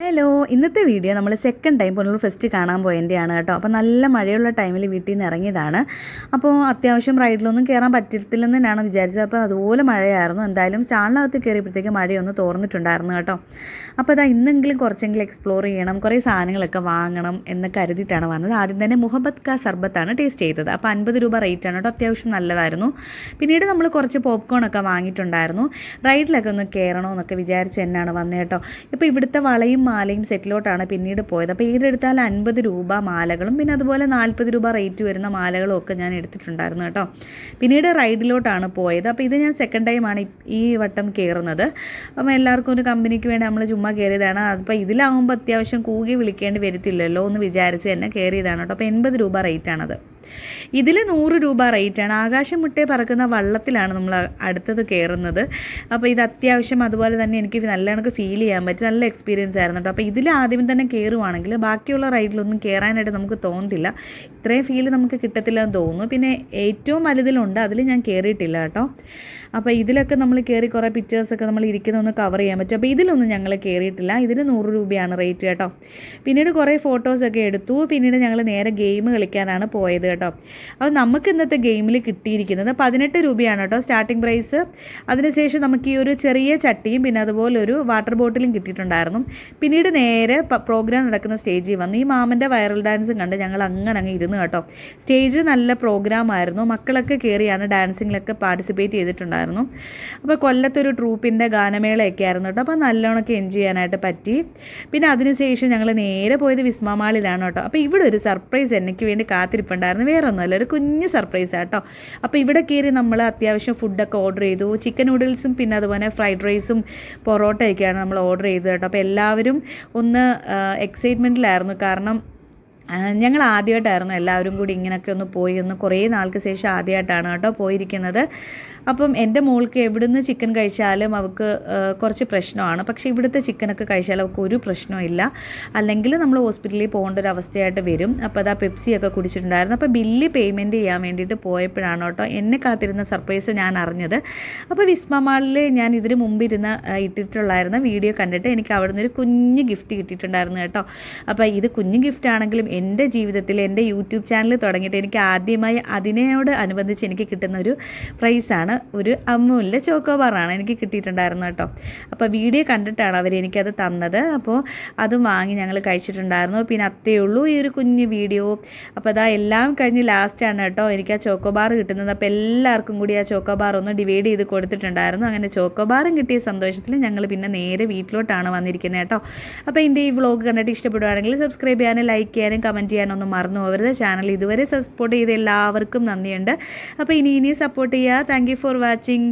Hello ഇന്നത്തെ video നമ്മൾ second time Punalur fest കാണാൻ പോയതിന്റെയാണ് കേട്ടോ. അപ്പോൾ നല്ല മഴയുള്ള ടൈമിൽ വീട്ടിൽ നിന്ന് ഇറങ്ങിയതാണ്. അപ്പോൾ അത്യാവശ്യം റൈഡിലൊന്നും കയറാൻ പറ്റത്തില്ലെന്ന് തന്നെയാണ് വിചാരിച്ചത്. അപ്പോൾ അതുപോലെ മഴയായിരുന്നു. എന്തായാലും സ്റ്റാളിനകത്ത് കയറിയപ്പോഴത്തേക്ക് മഴയൊന്ന് തോർന്നിട്ടുണ്ടായിരുന്നു കേട്ടോ. അപ്പോൾ അതാ ഇന്നെങ്കിലും കുറച്ചെങ്കിലും എക്സ്പ്ലോർ ചെയ്യണം കുറേ സാധനങ്ങളൊക്കെ വാങ്ങണം എന്ന് കരുതിയിട്ടാണ് വന്നത്. ആദ്യം തന്നെ മുഹബത്ത് കാ സർബത്താണ് ടേസ്റ്റ് ചെയ്തത്. അപ്പോൾ അൻപത് രൂപ റേറ്റാണ് കേട്ടോ. അത്യാവശ്യം നല്ലതായിരുന്നു. പിന്നീട് നമ്മൾ കുറച്ച് പോപ്കോൺ ഒക്കെ വാങ്ങിയിട്ടുണ്ടായിരുന്നു. റൈഡിലൊക്കെ ഒന്ന് കയറണമെന്നൊക്കെ വിചാരിച്ച് തന്നെയാണ് വന്നത് കേട്ടോ. ഇപ്പോൾ ഇവിടുത്തെ വളയും മാലയും സെറ്റിലോട്ടാണ് പിന്നീട് പോയത്. അപ്പോൾ ഇതെടുത്താൽ അൻപത് രൂപ മാലകളും പിന്നെ അതുപോലെ നാൽപ്പത് രൂപ റേറ്റ് വരുന്ന മാലകളും ഒക്കെ ഞാൻ എടുത്തിട്ടുണ്ടായിരുന്നു കേട്ടോ. പിന്നീട് റൈഡിലോട്ടാണ് പോയത്. അപ്പോൾ ഇത് ഞാൻ സെക്കൻഡ് ടൈമാണ് ഈ വട്ടം കയറുന്നത്. അപ്പം എല്ലാവർക്കും ഒരു കമ്പനിക്ക് വേണ്ടി നമ്മൾ ചുമ്മാ കയറിയതാണ്. അപ്പോൾ ഇതിലാവുമ്പോൾ അത്യാവശ്യം കൂകി വിളിക്കേണ്ടി വരത്തില്ലല്ലോ എന്ന് വിചാരിച്ച് തന്നെ കയറിയതാണ് കേട്ടോ. അപ്പോൾ എൺപത് രൂപ റേറ്റാണത്. ഇതിൽ നൂറ് രൂപ റേറ്റാണ്. ആകാശം മുട്ടേ പറക്കുന്ന വള്ളത്തിലാണ് നമ്മൾ അടുത്തത് കയറുന്നത് അപ്പോൾ ഇത് അത്യാവശ്യം അതുപോലെ തന്നെ എനിക്ക് നല്ല കണക്ക് ഫീൽ ചെയ്യാൻ പറ്റും. നല്ല എക്സ്പീരിയൻസ് ആയിരുന്നു കേട്ടോ അപ്പോൾ ഇതിൽ ആദ്യം തന്നെ കയറുവാണെങ്കിൽ ബാക്കിയുള്ള റൈഡിലൊന്നും കയറാനായിട്ട് നമുക്ക് തോന്നത്തില്ല. ഇത്രയും ഫീൽ നമുക്ക് കിട്ടത്തില്ല എന്ന് തോന്നുന്നു. പിന്നെ ഏറ്റവും വലുതിലുണ്ട്. അതിൽ ഞാൻ കയറിയിട്ടില്ല കേട്ടോ അപ്പോൾ ഇതിലൊക്കെ നമ്മൾ കയറി കുറേ പിക്ചേഴ്സൊക്കെ നമ്മൾ ഇരിക്കുന്ന ഒന്ന് കവർ ചെയ്യാൻ പറ്റും. അപ്പോൾ ഇതിലൊന്നും ഞങ്ങൾ കയറിയിട്ടില്ല ഇതിന് നൂറ് രൂപയാണ് റേറ്റ് കേട്ടോ പിന്നീട് കുറേ ഫോട്ടോസൊക്കെ എടുത്തു. പിന്നീട് ഞങ്ങൾ നേരെ ഗെയിം കളിക്കാനാണ് പോയത് കേട്ടോ. അപ്പോൾ നമുക്ക് ഇന്നത്തെ ഗെയിമിൽ കിട്ടിയിരിക്കുന്നത് പതിനെട്ട് രൂപയാണ് കേട്ടോ സ്റ്റാർട്ടിംഗ് പ്രൈസ്. അതിനുശേഷം നമുക്ക് ഈ ഒരു ചെറിയ ചട്ടിയും പിന്നെ അതുപോലെ ഒരു വാട്ടർ ബോട്ടിലും കിട്ടിയിട്ടുണ്ടായിരുന്നു. പിന്നീട് നേരെ പ്രോഗ്രാം നടക്കുന്ന സ്റ്റേജിൽ വന്നു. ഈ മാമന്റെ വൈറൽ ഡാൻസും കണ്ട് ഞങ്ങൾ അങ്ങനെ അങ്ങ് ഇരുന്ന് കേട്ടോ. സ്റ്റേജ് നല്ല പ്രോഗ്രാം ആയിരുന്നു. മക്കളൊക്കെ കയറിയാണ് ഡാൻസിങ്ങിലൊക്കെ പാർട്ടിസിപ്പേറ്റ് ചെയ്തിട്ടുണ്ടായിരുന്നു. അപ്പോൾ കൊല്ലത്തൊരു ട്രൂപ്പിന്റെ ഗാനമേളയൊക്കെ ആയിരുന്നു കേട്ടോ. അപ്പോൾ നല്ലോണമൊക്കെ എൻജോയ് ചെയ്യാനായിട്ട് പറ്റി. പിന്നെ അതിനുശേഷം ഞങ്ങൾ നേരെ പോയത് വിസ്മാമാളിലാണ് കേട്ടോ. അപ്പോൾ ഇവിടെ ഒരു സർപ്രൈസ് എനിക്ക് വേണ്ടി കാത്തിരിപ്പുണ്ടായിരുന്നു. വേറെ ഒന്നുമല്ല ഒരു കുഞ്ഞ് സർപ്രൈസ് ആട്ടോ അപ്പോൾ ഇവിടെ കയറി നമ്മൾ അത്യാവശ്യം ഫുഡൊക്കെ ഓർഡർ ചെയ്തു. ചിക്കൻ നൂഡിൽസും പിന്നെ അതുപോലെ ഫ്രൈഡ് റൈസും പൊറോട്ടയൊക്കെയാണ് നമ്മൾ ഓർഡർ ചെയ്തത് കേട്ടോ അപ്പോൾ എല്ലാവരും ഒന്ന് എക്സൈറ്റ്മെന്റിലായിരുന്നു കാരണം ഞങ്ങൾ ആദ്യമായിട്ടായിരുന്നു എല്ലാവരും കൂടി ഇങ്ങനെയൊക്കെ ഒന്ന് പോയി ഒന്ന് കുറേ നാൾക്ക് ശേഷം ആദ്യമായിട്ടാണ് കേട്ടോ പോയിരിക്കുന്നത്. അപ്പം എന്റെ മോൾക്ക് എവിടുന്ന് ചിക്കൻ കഴിച്ചാലും അവൾക്ക് കുറച്ച് പ്രശ്നമാണ്. പക്ഷേ ഇവിടുത്തെ ചിക്കനൊക്കെ കഴിച്ചാൽ അവൾക്ക് ഒരു പ്രശ്നമില്ല അല്ലെങ്കിൽ നമ്മൾ ഹോസ്പിറ്റലിൽ പോകേണ്ട ഒരു അവസ്ഥയായിട്ട് വരും. അപ്പോൾ ദാ പെപ്സി ഒക്കെ കുടിച്ചിട്ടുണ്ടായിരുന്നു. അപ്പോൾ ബില്ല് പേയ്മെന്റ് ചെയ്യാൻ വേണ്ടിയിട്ട് പോയപ്പോഴാണ് കേട്ടോ എന്നെ കാത്തിരുന്ന സർപ്രൈസ് ഞാൻ അറിഞ്ഞത്. അപ്പോൾ വിസ്മ മാളിൽ ഞാൻ ഇതിന് മുമ്പ് ഇരുന്ന് ഇട്ടിട്ടുള്ളായിരുന്ന. വീഡിയോ കണ്ടിട്ട് എനിക്ക് അവിടുന്ന് ഒരു കുഞ്ഞ് ഗിഫ്റ്റ് കിട്ടിയിട്ടുണ്ടായിരുന്നു കേട്ടോ. അപ്പോൾ ഇത് കുഞ്ഞ് ഗിഫ്റ്റ് ആണെങ്കിലും എന്റെ ജീവിതത്തിൽ എന്റെ യൂട്യൂബ് ചാനൽ തുടങ്ങിയിട്ട് എനിക്ക് ആദ്യമായി അതിനോട് അനുബന്ധിച്ച് എനിക്ക് കിട്ടുന്ന ഒരു പ്രൈസാണ് ഒരു അമ്മൂലിന്റെ ചോക്കോബാറാണ് എനിക്ക് കിട്ടിയിട്ടുണ്ടായിരുന്നു കേട്ടോ. അപ്പോൾ വീഡിയോ കണ്ടിട്ടാണ് അവർ എനിക്കത് തന്നത്. അപ്പോൾ അത് വാങ്ങി ഞങ്ങൾ കഴിച്ചിട്ടുണ്ടായിരുന്നു. പിന്നെ അത്രയേ ഉള്ളൂ ഈ ഒരു കുഞ്ഞ് വീഡിയോ അപ്പോൾ അതാ എല്ലാം കഴിഞ്ഞ് ലാസ്റ്റാണ് കേട്ടോ എനിക്ക് ആ ചോക്കോബാർ കിട്ടുന്നത്. അപ്പോൾ എല്ലാവർക്കും കൂടി ആ ചോക്കോബാർ ഒന്ന് ഡിവൈഡ് ചെയ്ത് കൊടുത്തിട്ടുണ്ടായിരുന്നു. അങ്ങനെ ചോക്കോബാറും കിട്ടിയ സന്തോഷത്തിൽ ഞങ്ങൾ പിന്നെ നേരെ വീട്ടിലോട്ടാണ് വന്നിരിക്കുന്നത് കേട്ടോ. അപ്പോൾ എന്റെ ഈ വ്ളോഗ് കണ്ടിട്ട് ഇഷ്ടപ്പെടുവാണെങ്കിൽ സബ്സ്ക്രൈബ് ചെയ്യാനും ലൈക്ക് ചെയ്യാനും കമന്റ് ചെയ്യാനൊന്നും മറന്നു പോകരുത്. ചാനൽ ഇതുവരെ സപ്പോർട്ട് ചെയ്ത എല്ലാവർക്കും നന്ദിയുണ്ട്. അപ്പോൾ ഇനി ഇനി സപ്പോർട്ട് ചെയ്യുക താങ്ക് ഫോർ വാച്ചിങ്